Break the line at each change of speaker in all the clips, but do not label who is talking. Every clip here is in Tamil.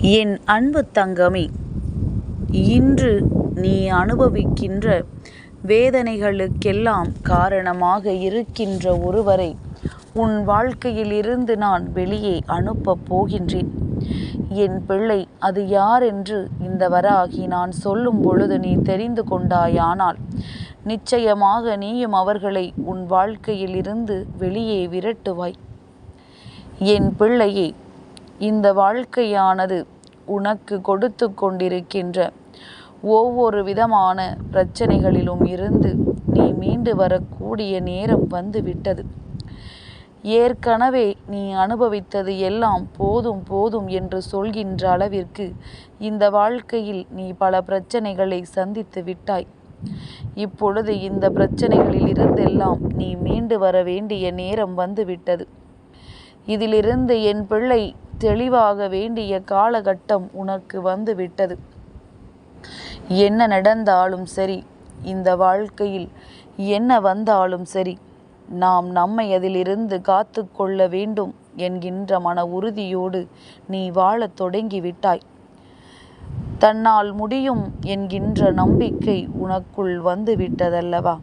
என் அன்பு தங்கமே இன்று நீ அனுபவிக்கின்ற வேதனைகளுக்கெல்லாம் காரணமாக இருக்கின்ற ஒருவரை உன் வாழ்க்கையில் இருந்து நான் வெளியே அனுப்பப் போகின்றேன். என் பிள்ளை அது யார் என்று இந்த வராகி நான் சொல்லும் பொழுது நீ தெரிந்து கொண்டாயானால் நிச்சயமாக நீயும் அவர்களை உன் வாழ்க்கையில் இருந்து வெளியே விரட்டுவாய். என் பிள்ளையே இந்த வாழ்க்கையானது உனக்கு கொடுத்து கொண்டிருக்கின்ற ஒவ்வொரு விதமான பிரச்சனைகளிலும் இருந்து நீ மீண்டு வரக்கூடிய நேரம் வந்துவிட்டது. ஏற்கனவே நீ அனுபவித்தது எல்லாம் போதும் போதும் என்று சொல்கின்ற அளவிற்கு இந்த வாழ்க்கையில் நீ பல பிரச்சனைகளை சந்தித்து விட்டாய். இப்பொழுது இந்த பிரச்சனைகளில் இருந்தெல்லாம் நீ மீண்டு வர வேண்டிய நேரம் வந்துவிட்டது. இதிலிருந்து என் பிள்ளை தெளிவாக வேண்டிய காலகட்டம் உனக்கு வந்து விட்டது என்ன நடந்தாலும் சரி இந்த வாழ்க்கையில் என்ன வந்தாலும் சரி நாம் நம்மை அதிலிருந்து காத்து கொள்ள வேண்டும் என்கின்ற மன உறுதியோடு நீ வாழத் தொடங்கிவிட்டாய் தன்னால் முடியும் என்கின்ற நம்பிக்கை உனக்குள் வந்துவிட்டதல்லவா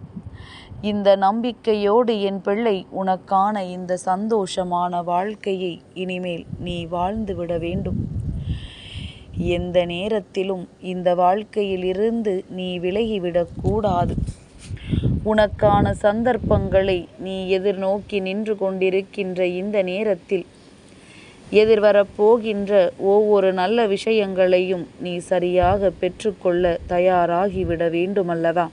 இந்த நம்பிக்கையோடு என் பிள்ளை உனக்கான இந்த சந்தோஷமான வாழ்க்கையை இனிமேல் நீ வாழ்ந்துவிட வேண்டும். எந்த நேரத்திலும் இந்த வாழ்க்கையிலிருந்து நீ விலகிவிடக்கூடாது உனக்கான சந்தர்ப்பங்களை நீ எதிர்நோக்கி நின்று கொண்டிருக்கின்ற இந்த நேரத்தில் எதிர்வரப்போகின்ற ஒவ்வொரு நல்ல விஷயங்களையும் நீ சரியாக பெற்றுக்கொள்ள தயாராகிவிட வேண்டுமல்லவா?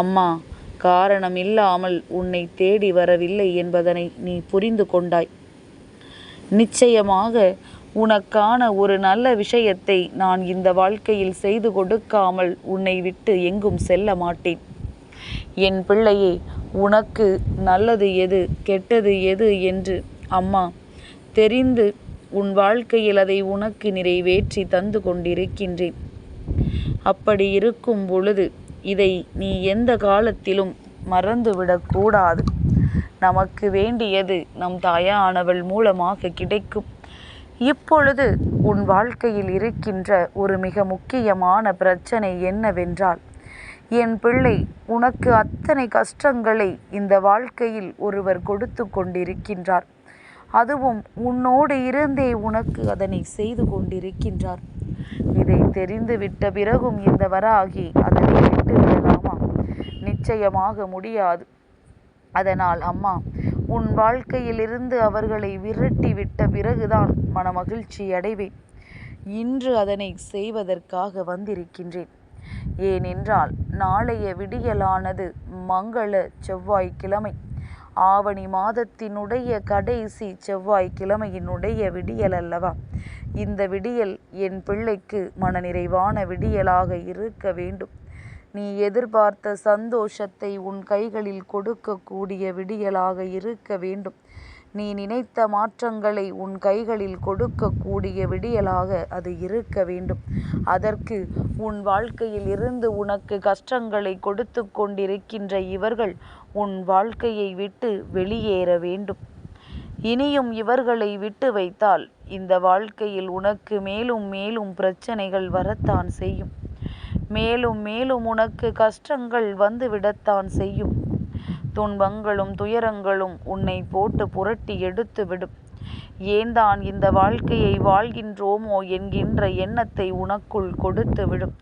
அம்மா காரணம் இல்லாமல் உன்னை தேடி வரவில்லை என்பதனை நீ புரிந்து கொண்டாய். நிச்சயமாக உனக்கான ஒரு நல்ல விஷயத்தை நான் இந்த வாழ்க்கையில் செய்து கொடுக்காமல் உன்னை விட்டு எங்கும் செல்ல மாட்டேன். என் பிள்ளையே உனக்கு நல்லது எது கெட்டது எது என்று அம்மா தெரிந்து உன் வாழ்க்கையில் அதை உனக்கு நிறைவேற்றி தந்து கொண்டிருக்கின்றேன். அப்படி இருக்கும் பொழுது இதை நீ எந்த காலத்திலும் மறந்துவிடக்கூடாது நமக்கு வேண்டியது நம் தாயானவள் மூலமாக கிடைக்கும். இப்பொழுது உன் வாழ்க்கையில் இருக்கின்ற ஒரு மிக முக்கியமான பிரச்சனை என்னவென்றால் என் பிள்ளை உனக்கு அத்தனை கஷ்டங்களை இந்த வாழ்க்கையில் ஒருவர் கொடுத்து கொண்டிருக்கின்றார். அதுவும் உன்னோடு இருந்தே உனக்கு அதனை செய்து கொண்டிருக்கின்றார். இதை தெரிந்துவிட்ட பிறகும் இந்த வராகி அதனை விட்டு விடலாமா? நிச்சயமாக முடியாது. அதனால் அம்மா உன் வாழ்க்கையிலிருந்து அவர்களை விரட்டி விட்ட பிறகுதான் மனமகிழ்ச்சி அடைவேன். இன்று அதனை செய்வதற்காக வந்திருக்கின்றேன். ஏனென்றால் நாளைய விடியலானது மங்கள செவ்வாய்க்கிழமை. ஆவணி மாதத்தினுடைய கடைசி செவ்வாய்க்கிழமையினுடைய விடியல் அல்லவா? இந்த விடியல் என் பிள்ளைக்கு மனநிறைவான விடியலாக இருக்க வேண்டும். நீ எதிர்பார்த்த சந்தோஷத்தை உன் கைகளில் கொடுக்கக்கூடிய விடியலாக இருக்க வேண்டும். நீ நினைத்த மாற்றங்களை உன் கைகளில் கொடுக்கக்கூடிய விடியலாக அது இருக்க வேண்டும். அதற்கு உன் வாழ்க்கையில் இருந்து உனக்கு கஷ்டங்களை கொடுத்து கொண்டிருக்கின்ற இவர்கள் உன் வாழ்க்கையை விட்டு வெளியேற வேண்டும். இனியும் இவர்களை விட்டு வைத்தால் இந்த வாழ்க்கையில் உனக்கு மேலும் மேலும் பிரச்சனைகள் வரத்தான் செய்யும். மேலும் மேலும் உனக்கு கஷ்டங்கள் வந்துவிடத்தான் செய்யும். துன்பங்களும் துயரங்களும் உன்னை போட்டு புரட்டி எடுத்து விடும் ஏன்தான் இந்த வாழ்க்கையை வாழ்கின்றோமோ என்கின்ற எண்ணத்தை உனக்குள் கொடுத்து விடும்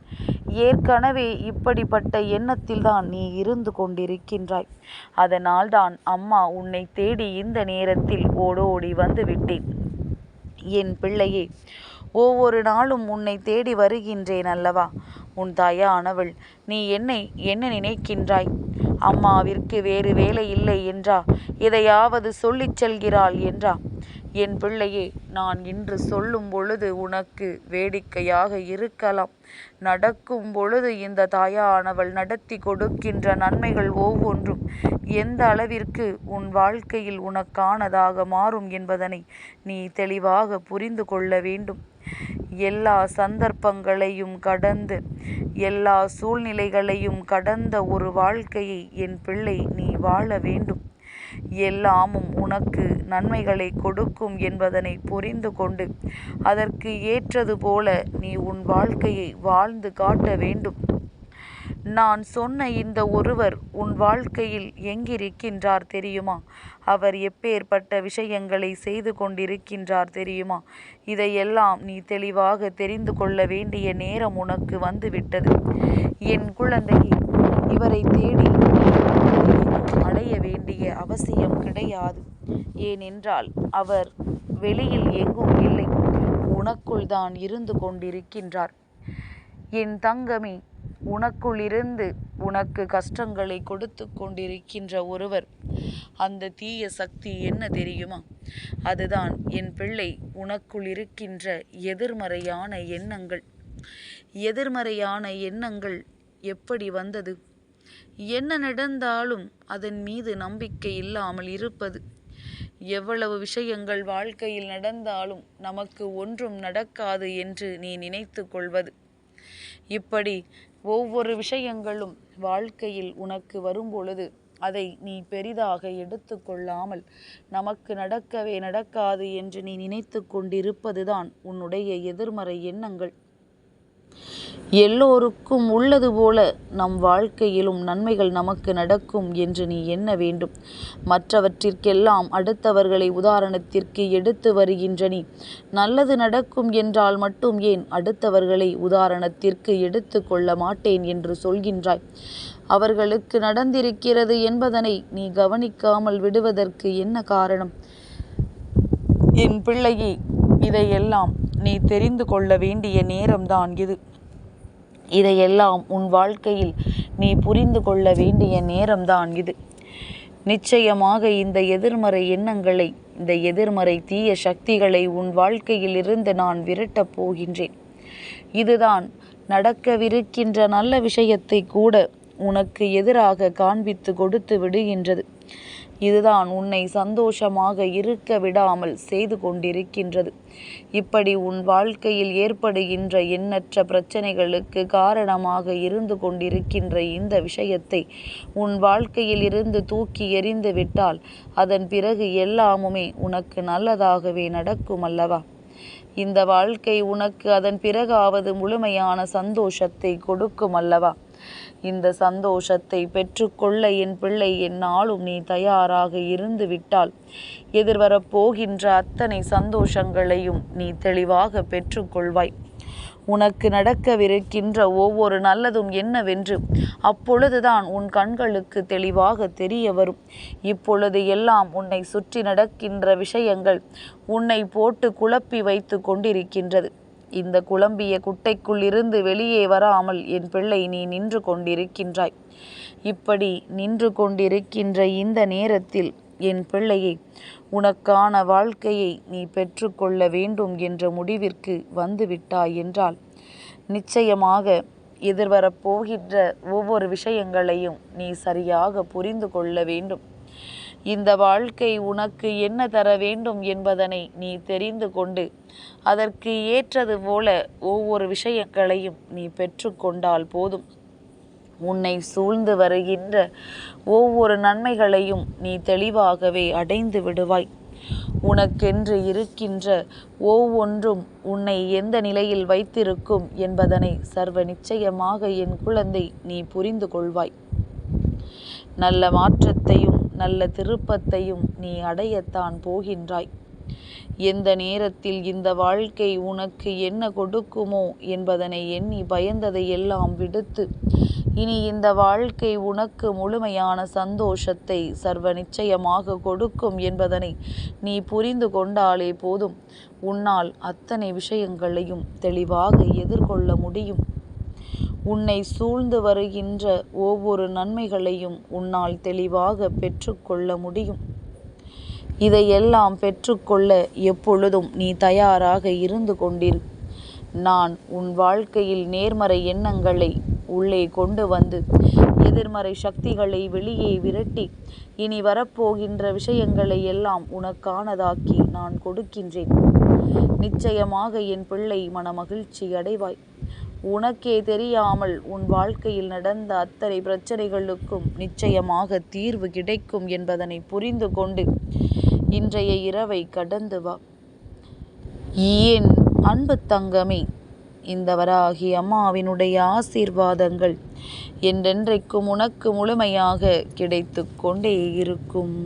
ஏற்கனவே இப்படிப்பட்ட எண்ணத்தில்தான் நீ இருந்து கொண்டிருக்கின்றாய். அதனால்தான் அம்மா உன்னை தேடி இந்த நேரத்தில் ஓடோடி வந்து விட்டேன். என் பிள்ளையே ஒவ்வொரு நாளும் உன்னை தேடி வருகின்றேன் அல்லவா? உன் தாயானவள் நீ என்னை என்ன நினைக்கின்றாய்? அம்மாவிற்கு வேறு வேலை இல்லை என்றா? இதையாவது சொல்லிச் செல்கிறாள் என்றா? என் பிள்ளையே நான் இன்று சொல்லும் பொழுது உனக்கு வேடிக்கையாக இருக்கலாம். நடக்கும் பொழுது இந்த தாயானவள் நடத்தி கொடுக்கின்ற நன்மைகள் ஒவ்வொன்றும் எந்த அளவிற்கு உன் வாழ்க்கையில் உனக்கானதாக மாறும் என்பதனை நீ தெளிவாக புரிந்து கொள்ள வேண்டும். எல்லா சந்தர்ப்பங்களையும் கடந்து எல்லா சூழ்நிலைகளையும் கடந்த ஒரு வாழ்க்கையை என் பிள்ளை நீ வாழ வேண்டும். எல்லாமும் உனக்கு நன்மைகளை கொடுக்கும் என்பதனை புரிந்து கொண்டு அதற்கு ஏற்றது போல நீ உன் வாழ்க்கையை வாழ்ந்து காட்ட வேண்டும். நான் சொன்ன இந்த ஒருவர் உன் வாழ்க்கையில் எங்கிருக்கின்றார் தெரியுமா? அவர் எப்பேற்பட்ட விஷயங்களை செய்து கொண்டிருக்கின்றார் தெரியுமா? இதையெல்லாம் நீ தெளிவாக தெரிந்து கொள்ள வேண்டிய நேரம் உனக்கு வந்துவிட்டது. என் குழந்தையே இவரை தேடி அடைய வேண்டிய அவசியம் கிடையாது. ஏனென்றால் அவர் வெளியில் எங்கும் இல்லை. உனக்குள் தான் இருந்து கொண்டிருக்கின்றார். என் தங்கமே உனக்குள்ளிருந்து உனக்கு கஷ்டங்களை கொடுத்து கொண்டிருக்கின்ற ஒருவர். அந்த தீய சக்தி என்ன தெரியுமா? அதுதான் என் பிள்ளை உனக்குள் இருக்கின்ற எதிர்மறையான எண்ணங்கள். எதிர்மறையான எண்ணங்கள் எப்படி வந்தது? என்ன நடந்தாலும் அதன் மீது நம்பிக்கை இல்லாமல் இருப்பது. எவ்வளவு விஷயங்கள் வாழ்க்கையில் நடந்தாலும் நமக்கு ஒன்றும் நடக்காது என்று நீ நினைத்து கொள்வது. இப்படி ஒவ்வொரு விஷயங்களும் வாழ்க்கையில் உனக்கு வரும்பொழுது அதை நீ பெரிதாக எடுத்து கொள்ளாமல் நமக்கு நடக்கவே நடக்காது என்று நீ நினைத்து கொண்டிருப்பதுதான் உன்னுடைய எதிர்மறை எண்ணங்கள். எல்லோருக்கும் உள்ளது போல நம் வாழ்க்கையிலும் நன்மைகள் நமக்கு நடக்கும் என்று நீ எண்ண வேண்டும். மற்றவற்றிற்கெல்லாம் அடுத்தவர்களை உதாரணத்திற்கு எடுத்து வருகின்ற நீ. நல்லது நடக்கும் என்றால் மட்டும் ஏன் அடுத்தவர்களை உதாரணத்திற்கு எடுத்து கொள்ள மாட்டேன் என்று சொல்கின்றாய். அவர்களுக்கு நடந்திருக்கிறது என்பதனை நீ கவனிக்காமல் விடுவதற்கு என்ன காரணம்? என் பிள்ளையை இதையெல்லாம் நீ தெரிந்து கொள்ள வேண்டிய நேரம்தான் இது. இதையெல்லாம் உன் வாழ்க்கையில் நீ புரிந்து கொள்ள வேண்டிய நேரம்தான் இது. நிச்சயமாக இந்த எதிர்மறை எண்ணங்களை இந்த எதிர்மறை தீய சக்திகளை உன் வாழ்க்கையில் இருந்து நான் விரட்டப் போகின்றேன். இதுதான் நடக்கவிருக்கின்ற நல்ல விஷயத்தை கூட உனக்கு எதிராக காண்பித்து கொடுத்து விடுகின்றது. இதுதான் உன்னை சந்தோஷமாக இருக்க விடாமல் செய்து கொண்டிருக்கின்றது. இப்படி உன் வாழ்க்கையில் ஏற்படுகின்ற எண்ணற்ற பிரச்சனைகளுக்கு காரணமாக இருந்து கொண்டிருக்கின்ற இந்த விஷயத்தை உன் வாழ்க்கையில் இருந்து தூக்கி எறிந்து விட்டால் அதன் பிறகு எல்லாமுமே உனக்கு நல்லதாகவே நடக்கும் அல்லவா? இந்த வாழ்க்கை உனக்கு அதன் பிறகாவது முழுமையான சந்தோஷத்தை கொடுக்கும் அல்லவா? இந்த சந்தோஷத்தை பெற்றுக்கொள்ள என் பிள்ளை என்னாலும் நீ தயாராக இருந்து விட்டால். எதிர்வரப்போகின்ற அத்தனை சந்தோஷங்களையும் நீ தெளிவாக பெற்றுக்கொள்வாய். உனக்கு நடக்கவிருக்கின்ற ஒவ்வொரு நல்லதும் என்னவென்று அப்பொழுதுதான் உன் கண்களுக்கு தெளிவாக தெரிய வரும். இப்பொழுது எல்லாம் உன்னை சுற்றி நடக்கின்ற விஷயங்கள் உன்னை போட்டு குழப்பி வைத்து கொண்டிருக்கின்றது. இந்த குழம்பிய குட்டைக்குள் இருந்து வெளியே வராமல் என் பிள்ளை நீ நின்று கொண்டிருக்கின்றாய். இப்படி நின்று கொண்டிருக்கின்ற இந்த நேரத்தில் என் பிள்ளையை உனக்கான வாழ்க்கையை நீ பெற்றுக்கொள்ள வேண்டும் என்ற முடிவிற்கு வந்துவிட்டாய் என்றால் நிச்சயமாக எதிர்வரப்போகின்ற ஒவ்வொரு விஷயங்களையும் நீ சரியாக புரிந்து கொள்ள வேண்டும். இந்த வாழ்க்கை உனக்கு என்ன தர வேண்டும் என்பதனை நீ தெரிந்து கொண்டு அதற்கு ஏற்றது போல ஒவ்வொரு விஷயங்களையும் நீ பெற்றுக்கொண்டால் போதும். உன்னை சூழ்ந்து வருகின்ற ஒவ்வொரு நன்மைகளையும் நீ தெளிவாகவே அடைந்து விடுவாய். உனக்கென்று இருக்கின்ற ஒவ்வொன்றும் உன்னை எந்த நிலையில் வைத்திருக்கும் என்பதனை சர்வ நிச்சயமாக என் குழந்தை நீ புரிந்து கொள்வாய். நல்ல மாற்றத்தையும் நல்ல திருப்பத்தையும் நீ அடையத்தான் போகின்றாய். எந்த நேரத்தில் இந்த வாழ்க்கை உனக்கு என்ன கொடுக்குமோ என்பதனை எண்ணி பயந்ததை எல்லாம் விடுத்து இனி இந்த வாழ்க்கை உனக்கு முழுமையான சந்தோஷத்தை சர்வ நிச்சயமாக கொடுக்கும் என்பதனை நீ புரிந்து கொண்டாலே போதும். உன்னால் அத்தனை விஷயங்களையும் தெளிவாக எதிர்கொள்ள முடியும். உன்னை சூழ்ந்து வருகின்ற ஒவ்வொரு நன்மைகளையும் உன்னால் தெளிவாக பெற்றுக்கொள்ள முடியும். இதையெல்லாம் பெற்றுக்கொள்ள எப்பொழுதும் நீ தயாராக இருந்து கொண்டிரு. நான் உன் வாழ்க்கையில் நேர்மறை எண்ணங்களை உள்ளே கொண்டு வந்து எதிர்மறை சக்திகளை வெளியே விரட்டி இனி வரப்போகின்ற விஷயங்களை எல்லாம் உனக்கானதாக்கி நான் கொடுக்கின்றேன். நிச்சயமாக என் பிள்ளை மனமகிழ்ச்சி அடைவாய். உனக்கே தெரியாமல் உன் வாழ்க்கையில் நடந்த அத்தனை பிரச்சனைகளுக்கும் நிச்சயமாக தீர்வு கிடைக்கும் என்பதனை புரிந்து கொண்டு இன்றைய இரவை கடந்து வா. ஏன் அன்பு தங்கமே இந்த வராகி அம்மாவினுடைய ஆசீர்வாதங்கள் என்றென்றைக்கும் உனக்கு முழுமையாக கிடைத்து கொண்டே இருக்கும்.